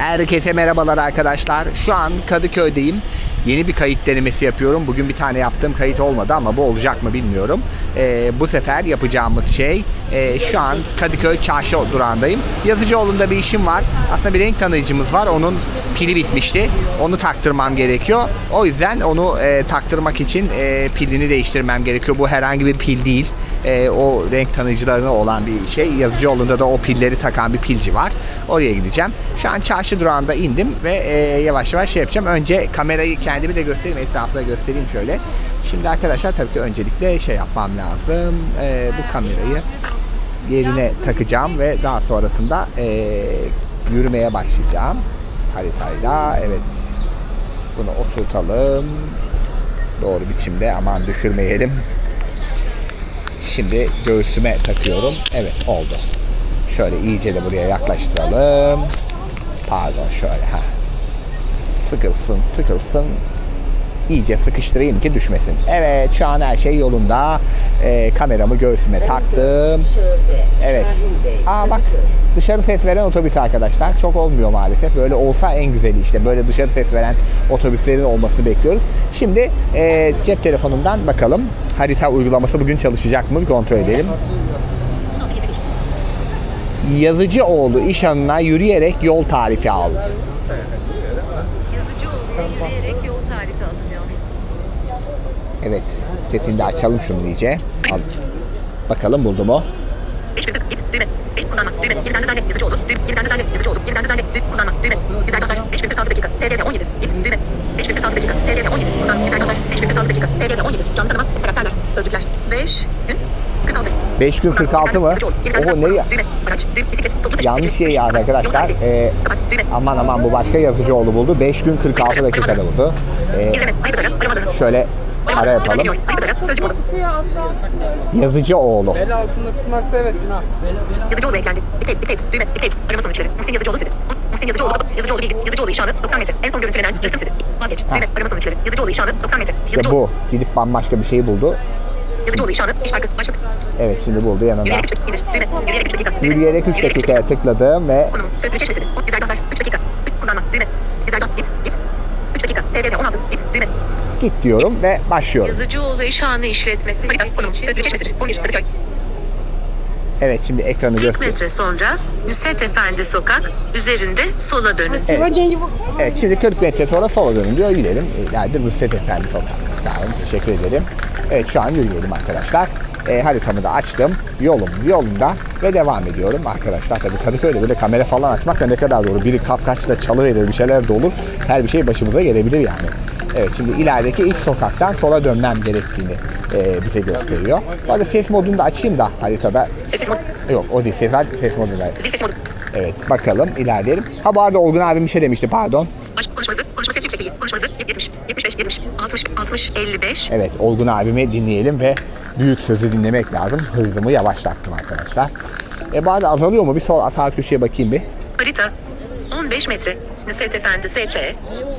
Herkese merhabalar arkadaşlar. Şu an Kadıköy'deyim. Yeni bir kayıt denemesi yapıyorum. Bugün bir tane yaptığım kayıt olmadı ama bu olacak mı bilmiyorum. Ee, bu sefer yapacağımız şey e, şu an Kadıköy Çarşı durağındayım. Yazıcıoğlu'nda bir işim var. Aslında bir renk tanıyıcımız var. Onun pili bitmişti. Onu taktırmam gerekiyor. O yüzden onu e, taktırmak için e, pilini değiştirmem gerekiyor. Bu herhangi bir pil değil. E, o renk tanıyıcılarına olan bir şey. Yazıcıoğlu'nda da o pilleri takan bir pilci var. Oraya gideceğim. Şu an çarşı durağında indim ve e, yavaş yavaş şey yapacağım. Önce kamerayı kendimi de göstereyim, etrafına göstereyim şöyle. Şimdi arkadaşlar tabii ki öncelikle şey yapmam lazım. E, bu kamerayı yerine takacağım ve daha sonrasında e, yürümeye başlayacağım. Haritayla evet bunu oturtalım. Doğru biçimde aman düşürmeyelim. Şimdi göğsüme takıyorum. Evet oldu. Şöyle iyice de buraya yaklaştıralım. Pardon şöyle ha. Sıkılsın sıkılsın. İyice sıkıştırayım ki düşmesin. Evet şu an her şey yolunda. Ee, kameramı göğsüme taktım. Evet. Aa bak dışarı ses veren otobüs arkadaşlar. Çok olmuyor maalesef. Böyle olsa en güzeli işte. Böyle dışarı ses veren otobüslerin olmasını bekliyoruz. Şimdi e, cep telefonundan bakalım. Harita uygulaması bugün çalışacak mı? Bir kontrol edelim. Yazıcıoğlu iş anına yürüyerek yol tarifi al. Yürüyerek yol tarifi alınıyor. Evet. Sesini de açalım şunu iyice. Al. Bakalım buldu mu? Kullanma, düğme, yeniden düzenle, yazıcı oldu, düğme, yeniden düzenle, yazıcı oldu, yeniden düzenle, düğme, kullanma, düğme, güzergahlar, beş gün 46 dakika, TVS 17, git, düğme, beş gün 46 dakika, TVS 17, kullan, güzergahlar, beş gün 46 dakika, TVS 17, canlı tanıma, karakterler, sözcükler, beş gün 46. 5 gün 46 mı? Yazıcı oldu, Oho nereye? Yanlış şey yani arkadaşlar. Ee, aman aman bu başka Yazıcıoğlu buldu. 5 gün 46 dakikada buldu. Ee, şöyle ara yapalım. modu, Yazıcıoğlu. Bel altında tutmaksa evet günah. Yazıcıoğlu eklendi. Dikkat, dikkat, düğme, dikkat. Arama sonuçları. Muhsin Yazıcıoğlu sili. Muhsin Yazıcıoğlu, Yazıcıoğlu bilgi, Yazıcıoğlu işanı 90 metre. En son görüntülenen yaratım sili. Vazgeç. Düğme, arama sonuçları. Yazıcıoğlu işanı 90 metre. İşte bu. Gidip bambaşka bir şey buldu. Yazıcıoğlu işanı, iş farkı, başlık. Evet şimdi buldu yanında. Yürüyerek 3 dakika. Düğme, yürüyerek 3 dakika. Düğme. Yürüyerek 3 dakikaya tıkladım ve Konumu, Söğütlü Çeşmesi. O güzergahlar, 3 dakika. Kullanma, düğme. Güzergah, git, git. 3 dakika. TVS 16, git, düğme. git diyorum ve başlıyorum. Yazıcıoğlu İşhanı işletmesi Harita, konum, Söğütlü Çeşmesi. 11, Kadıköy. Evet şimdi ekranı 40 göster. metre sonra Nusret Efendi Sokak üzerinde sola dönün. Evet. evet şimdi 40 metre sonra sola dönün diyor. Gidelim. İleride Nusret Efendi sokak. Olun. Teşekkür ederim. Evet şu an yürüyelim arkadaşlar. E, haritamı da açtım. Yolum yolunda ve devam ediyorum arkadaşlar. Tabii Kadıköy'de böyle kamera falan açmak da ne kadar doğru. Biri kapkaçla çalıverir bir şeyler de olur. Her bir şey başımıza gelebilir yani. Evet şimdi ilerideki ilk sokaktan sola dönmem gerektiğini e, bize gösteriyor. Bu arada ses modunu da açayım da haritada. Sessiz mod, Yok o değil ses, ses modunda. zil sesi modu. Evet bakalım ilerleyelim. Ha bu arada Olgun abim bir şey demişti pardon. Baş, konuşma 60, 60, 55. Evet Olgun abimi dinleyelim ve büyük sözü dinlemek lazım. Hızımı yavaşlattım arkadaşlar. E arada azalıyor mu? Bir sol sağ köşeye bakayım bir. Harita 15 metre. Nusret Efendi ST.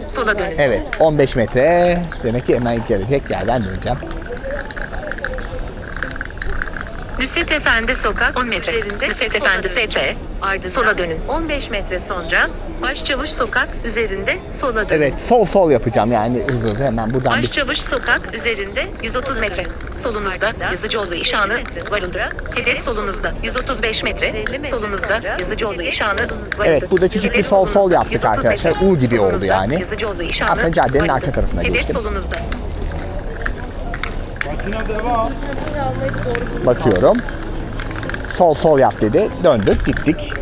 Sola dönün. Evet 15 metre. Demek ki hemen gelecek yerden döneceğim. Nusret Efendi Sokak 10 metre. Nusret Efendi. ST. Ardından Sola dönün. 15 metre sonra Başçavuş Sokak üzerinde sola dönün. Evet sol sol yapacağım yani hızlı hızlı hemen buradan bir Başçavuş Sokak üzerinde 130 metre. Solunuzda Yazıcıoğlu 20 işanı metre sonra varıldı. Hedef solunuzda 135 metre. 150 metre Solunuzda Yazıcıoğlu hedef işanı solunuzda. varıldı. Evet, burada küçük bir Hedef sol sol yaptık 130 arkadaşlar. U gibi oldu yani. Yazıcıoğlu işanı Aslında caddenin varıldı. arka tarafına Hedef geçtim. solunuzda. bakıyorum. Sol sol yap dedi. Döndük gittik.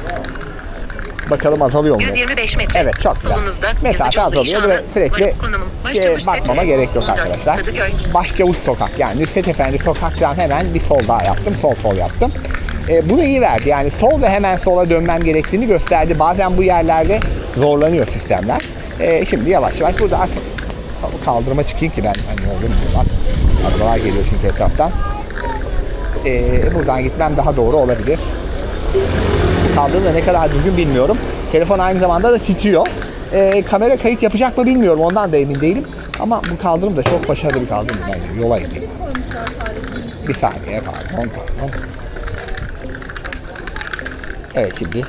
Bakalım azalıyor mu? 125 metre. Evet çok güzel. Solunuzda Mesafe azalıyor ve sürekli Başçavuş bakmama gerek yok 14, arkadaşlar. Kadıköy. Başçavuş sokak yani Nusret Efendi sokaktan hemen bir sol daha yaptım. Sol sol yaptım. E, bu da iyi verdi yani sol ve hemen sola dönmem gerektiğini gösterdi. Bazen bu yerlerde zorlanıyor sistemler. E, şimdi yavaş yavaş burada artık kaldırıma çıkayım ki ben hani olur mu? Arabalar geliyor çünkü etraftan. E, buradan gitmem daha doğru olabilir. Kaldırım da ne kadar düzgün bilmiyorum. Telefon aynı zamanda da titriyor. Ee, kamera kayıt yapacak mı bilmiyorum. Ondan da emin değilim. Ama bu kaldırım da çok başarılı bir kaldırım bence. Yola ineyim. Bir saniye pardon pardon. Evet şimdi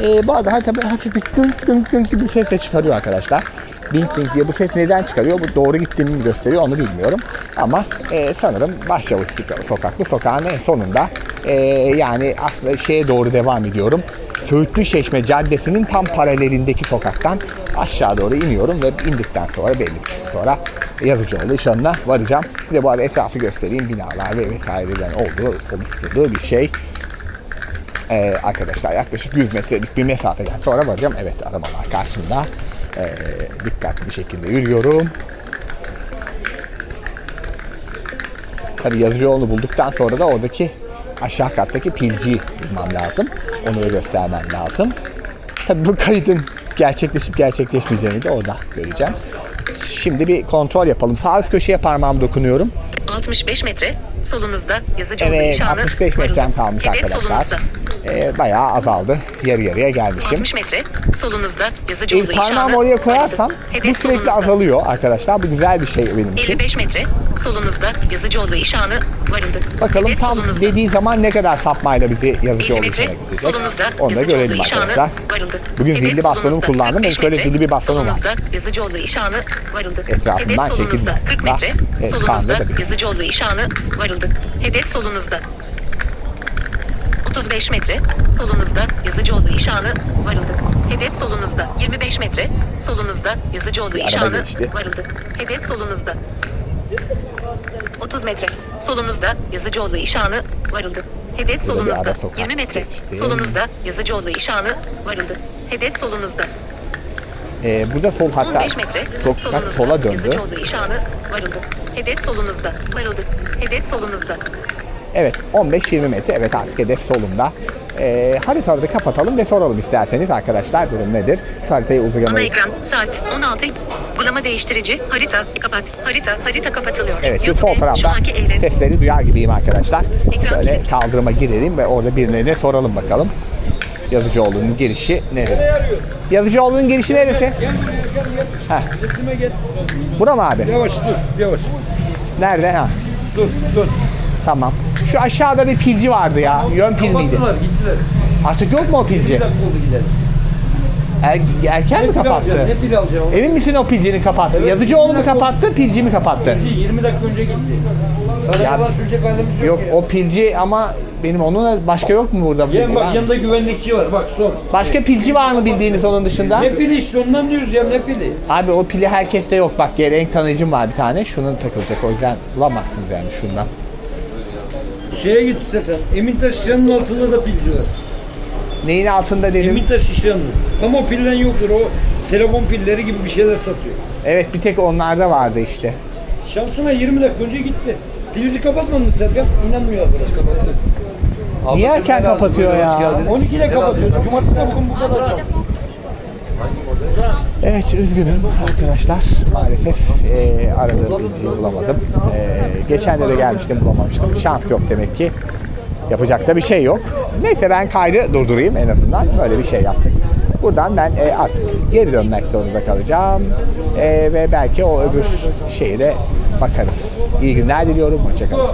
E, bu arada böyle hafif bir gınk gınk gınk gibi ses de çıkarıyor arkadaşlar. Bink bink diye bu ses neden çıkarıyor? Bu doğru gittiğimi mi gösteriyor onu bilmiyorum. Ama e, sanırım Başçavuş Sokak. Bu sokağın en sonunda e, yani aslında şeye doğru devam ediyorum. Söğütlü Çeşme Caddesi'nin tam paralelindeki sokaktan aşağı doğru iniyorum ve indikten sonra belli bir süre sonra Yazıcıoğlu Işanı'na varacağım. Size bu arada etrafı göstereyim. Binalar ve vesaireden olduğu, oluşturduğu bir şey. Ee, arkadaşlar yaklaşık 100 metrelik bir mesafeden sonra varacağım. Evet arabalar karşımda. Ee, dikkatli bir şekilde yürüyorum. Tabi Yazıcıoğlu'nu bulduktan sonra da oradaki aşağı kattaki pilciyi bulmam lazım. Onu da göstermem lazım. Tabi bu kaydın gerçekleşip gerçekleşmeyeceğini de orada göreceğim. Şimdi bir kontrol yapalım. Sağ üst köşeye parmağımı dokunuyorum. 65 metre solunuzda Yazıcıoğlu Evet İşanı 65 metrem kalmış Hedef arkadaşlar. solunuzda. Ee, bayağı azaldı. Yarı yarıya gelmişim. 60 metre solunuzda Yazıcıoğlu İlk İşanı parmağımı oraya koyarsam bu sürekli solunuzda. azalıyor arkadaşlar. Bu güzel bir şey benim için. 55 metre solunuzda Yazıcıoğlu İşanı varıldı. Bakalım Hedef tam solunuzda. dediği zaman ne kadar sapmayla bizi 50 Yazıcıoğlu metre içine gidecek. solunuzda Onu da görelim arkadaşlar. varıldı. Bugün Hedef zilli solunuzda kullandım. Benim 45 şöyle zilli bir bastonum var. Solunuzda Yazıcıoğlu İşanı varıldı. Etrafından Hedef solunuzda çekilmiyor. 40 metre Evet, solunuzda bir- Yazıcıoğlu İşanı varıldı. Hedef solunuzda 35 metre solunuzda Yazıcıoğlu İşanı varıldı. Hedef solunuzda 25 metre solunuzda Yazıcıoğlu araba İşanı geçti. varıldı. Hedef solunuzda 30 metre solunuzda Yazıcıoğlu İşanı varıldı. Hedef Burada bir solunuzda ara sokak 20 metre geçti. solunuzda Yazıcıoğlu İşanı varıldı. Hedef solunuzda Ee, burada sol hatta 15 metre sokak solunuzda sola döndü. Yazıcıoğlu İşanı varıldı. Hedef solunuzda varıldı. Hedef solunuzda Evet 15-20 metre evet artık hedef solumda. Ee, haritaları kapatalım ve soralım isterseniz arkadaşlar durum nedir? Şu haritayı Ana uzayamayı... ekran saat 16 bulama değiştirici harita kapat harita harita kapatılıyor. Evet şu YouTube sol tarafta sesleri duyar gibiyim arkadaşlar. Ekran Şöyle kilit. kaldırıma girelim ve orada birilerine soralım bakalım. Yazıcıoğlu'nun girişi neresi? Yazıcıoğlu'nun girişi neresi? Gel gel gel. Heh, Sesime gel. bura mı abi? Yavaş dur yavaş. Nerede? Ha, Dur dur. Tamam. Şu aşağıda bir pilci vardı ya. Yön pil miydi? Kapattılar gittiler. Artık yok mu o Bir pilci? dakika oldu gidelim. Er- erken mi Ne pil kapattı? alacaksın? Ne pil alacaksın? Emin misin o pilcinin kapattı? Evet, Yazıcıoğlu mu bir kapattı, pilci mi kapattı? 20 dakika önce gitti. Sana Ya- söyleyecek halimiz yok, Yok ya. o pilci ama benim onunla başka yok mu burada? Gel pilci bak yanında güvenlikçi var bak sor. Başka pilci var mı bildiğiniz onun dışında? Ne pili işte ondan diyoruz ya ne pili. Abi o pili herkeste yok. Bak renk tanıyıcım var bir tane. Şunun takılacak. O yüzden bulamazsınız yani şundan. Şeye git istersen. Emintaş şişenin altında da pilci var. Neyin altında dedim? Emintaş şişenin. Ama o pilden yoktur. O telefon pilleri gibi bir şeyler satıyor. Evet bir tek onlarda vardı işte. Şansına 20 dakika önce gitti. Pilci kapatmadın mı Serkan? İnanmıyor arkadaş kapattı. Niye erken kapatıyor ya? 12'de kapatıyor. Cumartesi de bugün bu kadar çabuk. Evet üzgünüm arkadaşlar. Maalesef e, aradığım bilgiyi bulamadım. E, geçen de gelmiştim bulamamıştım. Şans yok demek ki. Yapacak da bir şey yok. Neyse ben kaydı durdurayım en azından. Böyle bir şey yaptık. Buradan ben e, artık geri dönmek zorunda kalacağım. E, ve belki o öbür şeye de bakarız. İyi günler diliyorum. Hoşçakalın.